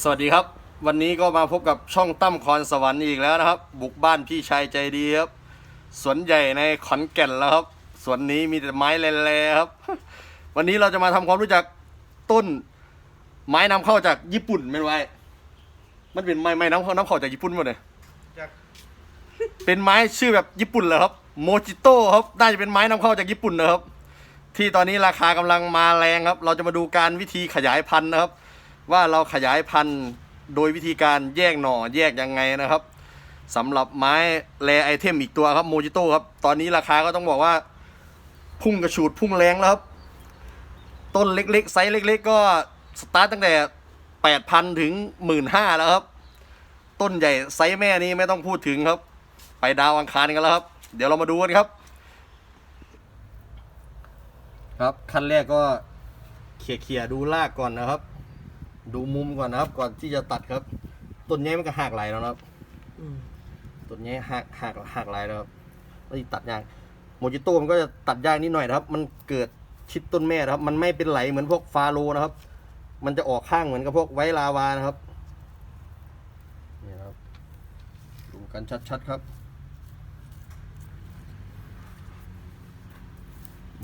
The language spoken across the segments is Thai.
สวัสดีครับ วันนี้ก็มาพบกับช่องตั้มคอนสวรรค์อีกแล้วนะครับ บุกบ้านพี่ชายใจดีครับสวนใหญ่ในขอนแก่นแล้วครับสวนนี้มีแต่ไม้แร่ๆครับ วันนี้เราจะมาทำความรู้จักต้น ไม้นำเข้าจากญี่ปุ่นไม่นไว้ มันเป็นไม้ไม้นำเข้าน้ำเข้าจากญี่ปุ่นหมดเลยจากเป็นไม้ชื่อแบบญี่ปุ่นเลยครับโมจิโต้ครับน่าจะเป็นไม้นำเข้าจากญี่ปุ่นนะครับ ที่ตอนนี้ราคากำลังมาแรงครับ เราจะมาดูการวิธีขยายพันธุ์นะครับ ว่าเราขยายพันธุ์โดยวิธีการแยกหน่อแยกยังไงนะครับสำหรับไม้แรไอเทมอีกตัวครับโมจิโต้ครับ ตอนนี้ราคาก็ต้องบอกว่า พุ่งกระฉูดพุ่งแรงแล้วครับ ต้นเล็กๆ ไซส์เล็ก ๆ ก็สตาร์ตตั้งแต่แปดพันถึงหมื่นห้าแล้วครับ ต้นใหญ่ไซส์แม่นี้ไม่ต้องพูดถึงครับ ไปดาวอังคารกันแล้วครับ เดี๋ยวเรามาดูกันครับ ครับขั้นแรกก็เขี่ยๆดูรากก่อนนะครับ ดูมุมก่อนนะครับ ก่อนที่จะตัดครับต้นนี้มันก็หักไหลแล้วนะครับอืมต้นนี้หักหักหักไหลแล้วครับแล้วตัดยากโมจิโต้มันก็จะตัดยากนิดหน่อยนะครับ มันเกิดชิดต้นแม่นะครับ มันไม่เป็นไหลเหมือนพวกฟาโลนะครับ มันจะออกข้างเหมือนกับพวกไวท์ลาวานะครับนี่นะครับดูกันชัดๆครับ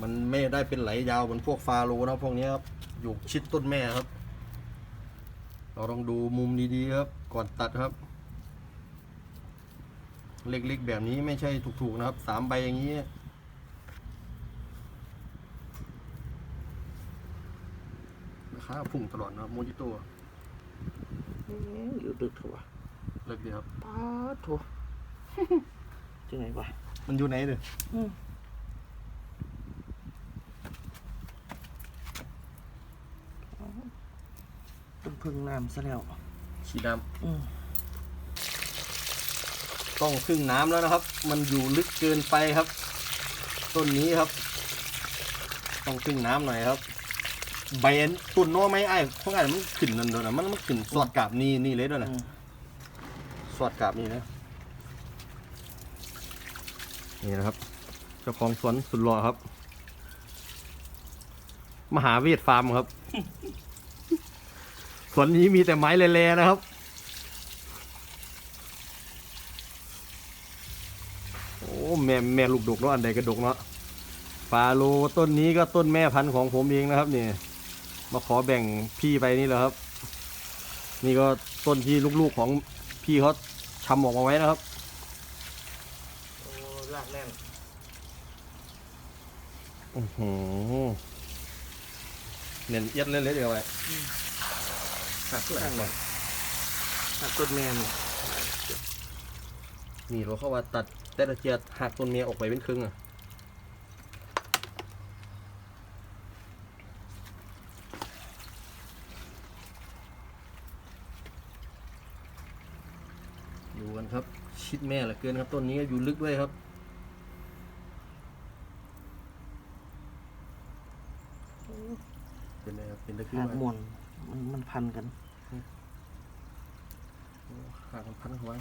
มันไม่ได้เป็นไหลยาวเหมือนพวกฟาโลนะพวกนี้ครับอยู่ชิดต้นแม่ครับ เราต้องดูมุมดีๆครับ ก่อนตัดครับ เล็กๆแบบนี้ไม่ใช่ถูกๆนะครับสามใบอย่างนี้ราคาพุ่งตลอดนะครับโมจิโต้เอ๊ะอยู่ดึกเถอะวะเลิกดีครับป้าดโถจังไงวะมันอยู่ไหนเด้อ อืมต้อง พึ่งน้ำซะแล้วฉีดน้อืมำต้องครึ่งน้ำแล้วนะครับ มันอยู่ลึกเกินไปครับ ต้นนี้ครับ ต้องครึ่งน้ำหน่อยครับ ใบอันตุ่นโน้ไหมไอ้พวกไอ้มันขึ้นนั่นเด้อนะมันมันขึ้นสอดกาบนี่นี่เลยด้วยนะอืมสอดกาบนี่นะนี่นะครับเจ้าของสวนสุดหล่อครับ มหาเวทฟาร์มครับ สวนนี้มีแต่ไม้แร่ๆนะครับ โอ้แม่แม่ลูกดกเนาะอันใดก็ดกเนาะฟาโลต้นนี้ก็ต้นแม่พันธุ์ของผมเองนะครับนี่มาขอแบ่งพี่ไปนี่แหละครับ นี่ก็ต้นที่ลูกๆของพี่เขาชำออกมาไว้นะครับโอ้ลากแน่นอือหือเน้นเอียดเล่นๆเดียวไว้ หักตัวข้างหน่อยหักต้นแม่นนี่เราเข้าว่าตัดแต่ละเจียดหักต้นเมียออกไปเป็นครึ่งอะดูกันครับ ชิดแม่เหลือเกินครับต้นนี้อยู่ลึกด้วยครับ เป็นไงครับเป็นตะคือ หัก ไหม มวนมันมัน พันกันหักมันพันไว้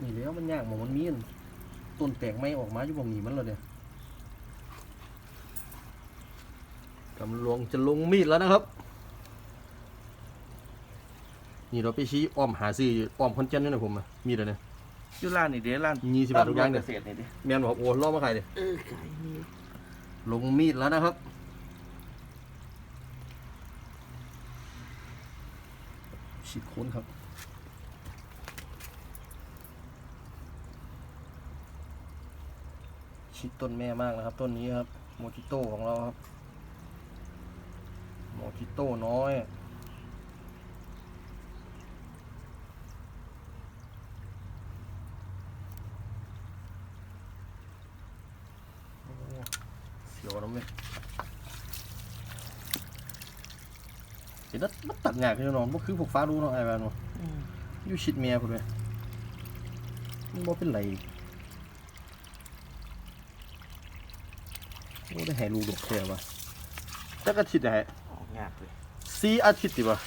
นี่แล้วมันยากหมอมันมีนต้นแตกไม่ออกมาอยู่บ่มีมันแล้วเนี่ยกำลังจะลงมีดแล้วนะครับ นี่เราไปชี้อ้อมหาซื้ออ้อมคอนเจนนี่นะผมอะมีดอะไรเนี่ย อยู่ร้านนี่เด้ร้านยี่สิบบาททุกอย่างเกเนี่ยษตรนี่เด้แมนบอกโอ้ล่อมาใครเดี๋ยเออขายนี่ลงมีดแล้วนะครับ ฉีดโค้นครับ ชิดต้นแม่มากนะครับ ต้นนี้ครับ โมจิโต้ของเราครับ โมจิโต้น้อย โอ้เสียวน้ำเลย เห็นแล้วมันตัดหยากเลยเนาะมันคือพวกฟ้ารู้เนาะไอ้บ้านเนาะอืมอยู่ชิดเมียพุ่นเลยมันบ่เป็นไรโอ้ได้ให้ลูกดกแค่ปะจักอาทิตย์ได้ออกยากเลยสี่อาทิตย์ติปะ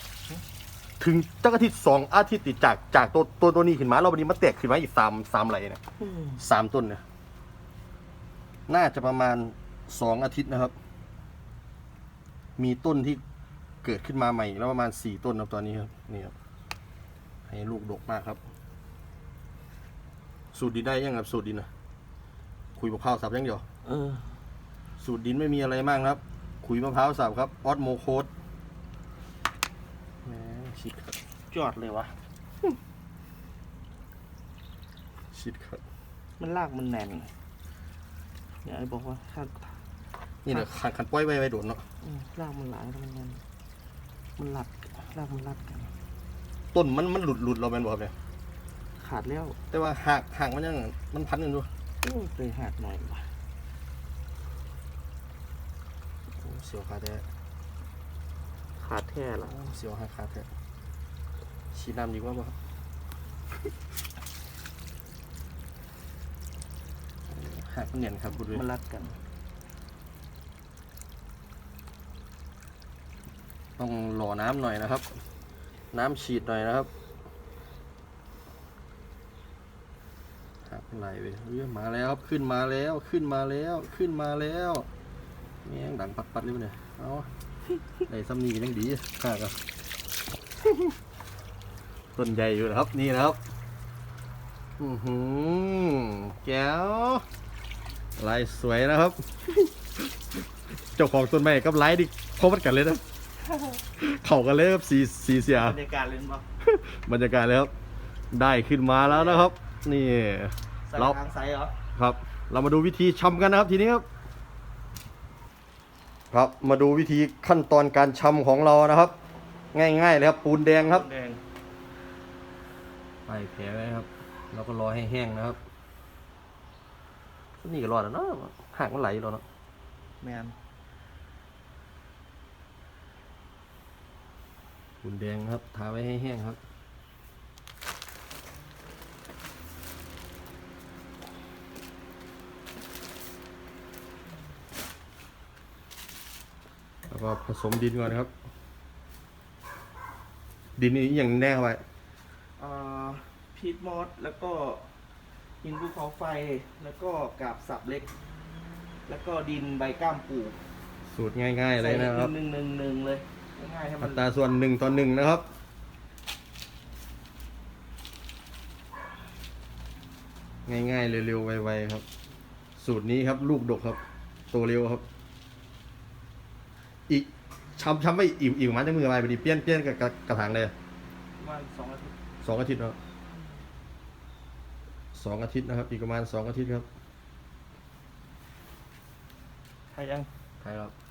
ถึงจักอาทิตย์สองอาทิตย์ติจากจากตัวตัวตัวนี้ขึ้นมาแล้ววันนี้มันแตกขึ้นมาอีกสามสามไหลเนี่ยอืมสามต้นเนี่ยน่าจะประมาณสองอาทิตย์นะครับ มีต้นที่ เกิดขึ้นมาใหม่อีกแล้วประมาณสี่ต้นครับตอนนี้ครับนี่ครับให้ลูกดกมากครับ สูตรดินได้ยังครับสูตรดินนะคุยมะพร้าวสับยังเดียวเออสูตรดินไม่มีอะไรมากนะครับขุยมะพร้าวสับครับออสโมโคดแหมชิดครับยอดเลยวะชิดครับ มันลากมันแน่นอย่าไอ้บอกว่าถ้านี่แหละขันขันป้อยไว้ไว้โดนเนาะอืมลากมันหลายแล้วมันแน่น มันหลัดลากมันหลัดกัน ต้นมันมันหลุดหลุดเราเป็นบ่ครับเนี่ยขาดแล้วแต่ว่าหักหักมันยังมันพันกันอยู่โอ้ยเลยหักหน่อยวะโอ้เสียวขาแท้ขาดแท้ละโอ้เสียวหักขาแท้ชีน้ำดีกว่าบ่ครับหักมันเนียนครับคุณดูมันรัดกัน ต้องหล่อน้ำหน่อยนะครับ น้ำฉีดหน่อยนะครับหักไหลไปเรื่อมาแล้วครับขึ้นมาแล้วขึ้นมาแล้วขึ้นมาแล้วแม่งดังปัดปัดเลยเนี่ยเอาได้ซ้ำนี่ยังดีข้าก็ต้นใหญ่อยู่นะครับนี่นะครับอือหือแก้วลายสวยนะครับ เจ้าของต้นไม้กับลายดิพอมันกันเลยนะ เข้ากันเลยครับสีสีเสียบรรยากาศเล่นปะบรรยากาศเลยครับ ได้ขึ้นมาแล้วนะครับ นี่ใส่เราทางไซเหรอครับ เรามาดูวิธีชำกันนะครับทีนี้ครับ ครับมาดูวิธีขั้นตอนการชำของเรานะครับ ง่ายๆเลยครับ ปูนแดงครับแดงไปแผลไว้ครับแล้วก็รอให้แห้งนะครับนี่ก็รอดแล้วเนาะหากมันไหลอยู่แล้วเนาะแมน ปูนแดงครับ ทาไว้ให้แห้งครับ แล้วก็ผสมดินก่อนนะครับ ดินนี้อย่างแน่เข้าไปอ่าพีทมอสแล้วก็หินภูเขาไฟแล้วก็กาบสับเล็ก แล้วก็ดินใบก้ามปู สูตรง่ายๆเลยนะครับหนึ่งหนึ่งหนึ่งเลย ง่ายๆให้มัอันตราส่วนหนึ่งต่อหนึ่งนะครับ ง่ายๆเร็วๆไวๆครับ สูตรนี้ครับลูกดกครับ โตเร็วครับ อีกช้ำช้ำไปอีกอีกประมันจะมืออะไรไปดิเปี้ยนเปี้ยนกับกับกระถางเลยประมาณสองอาทิตย์สองอาทิตย์นะครับสองอาทิตย์นะครับ อีกประมาณสองอาทิตย์ครับ ใครยังใช่ครับง่ายๆครับ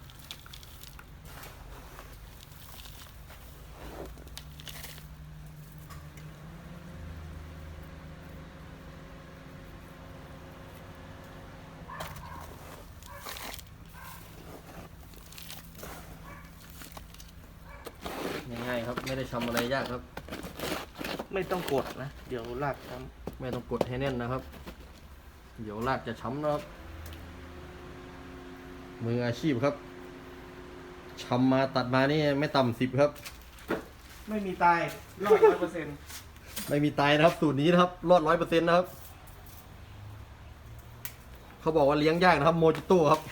ไม่ได้ทำอะไรยากครับ ไม่ต้องกดนะ เดี๋ยวลากทไม่ต้องกดให้แน่นนะครับ เดี๋ยวลากจะช้ำนะครับ มืออาชีพครับช้ำมาตัดมานี่ไม่ต่ำสิบครับำไม่มีตายรอดร้อยเปอร์เซ็นต์ไม่มีตายนะครับ สูตรนี้นะครับ รอดร้อยเปอร์เซ็นต์นะครับ เขาบอกว่าเลี้ยงยากนะครับ โมจิโต้ครับ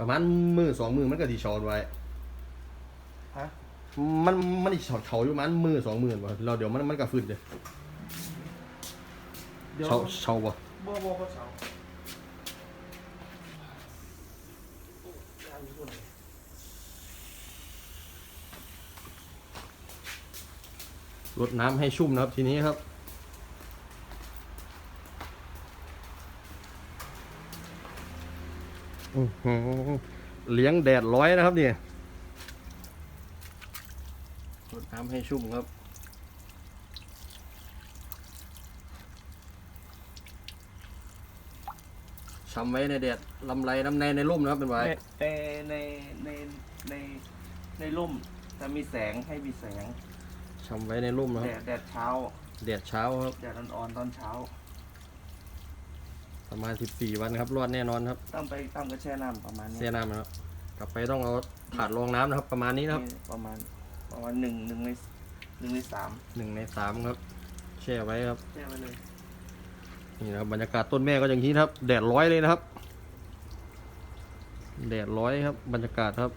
ประมาณมือสองมือมันก็ดีชอนไว้ ฮะมันมันอีกเฉาเฉาอยู่ประมันมือสองมือวะเราเดี๋ยวมันมันก็ฟื้นเลยเดี๋ยวเฉาเฉาบ่บัวบัวเขาเฉารดน้ำให้ชุ่มนะครับทีนี้ครับ อื้อหือ เลี้ยงแดดร้อยนะครับเนี่ยรดน้ำให้ชุ่มครับ ช้ำไว้ในแดดลำไรน้ำในในร่มนะครับเป็นไว้ในในในในในร่มถ้ามีแสงให้มีแสงช้ำไว้ในร่มนะคแดรับดแดดเช้า แดดเช้าครับ แดดอ่อนๆตอนเช้า ประมาณ 14 วันครับรอดแน่นอนครับต้องไปต้องกระแช่น้ำประมาณนี้เสียน้ำนะครับกลับไปต้องเอาถาดรองน้ำนะครับ ประมาณนี้นะครับนี่ประมาณประมาณหนึ่งหนึ่งในหนึ่งในสามหนึ่งในสามครับแช่ไว้ครับ แช่ไว้เลยนี่นะครับบรรยากาศต้นแม่ก็อย่างนี้นะครับ แดดร้อยเลยนะครับ แดดร้อยครับ บรรยากาศครับ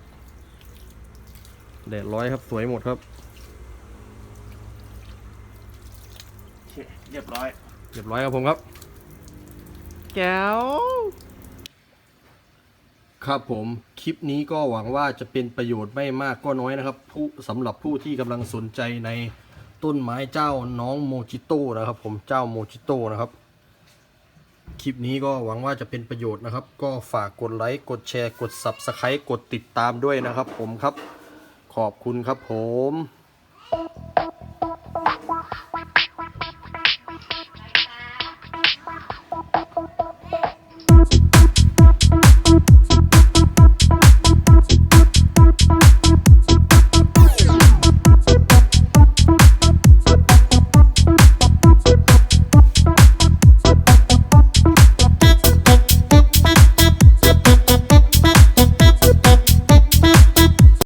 แดดร้อยครับ สวยหมดครับ โอเคเรียบร้อย เรียบร้อยครับผมครับ แก้ว ครับผมคลิปนี้ก็หวังว่าจะเป็นประโยชน์ไม่มากก็น้อยนะครับ ผู้สำหรับผู้ที่กำลังสนใจในต้นไม้เจ้าน้องโมจิโต้นะครับ ผมเจ้าโมจิโต้นะครับคลิปนี้ก็หวังว่าจะเป็นประโยชน์นะครับ ก็ฝากกดไลค์กดแชร์กด Subscribe กดติดตามด้วยนะครับ ผมครับ ขอบคุณครับผม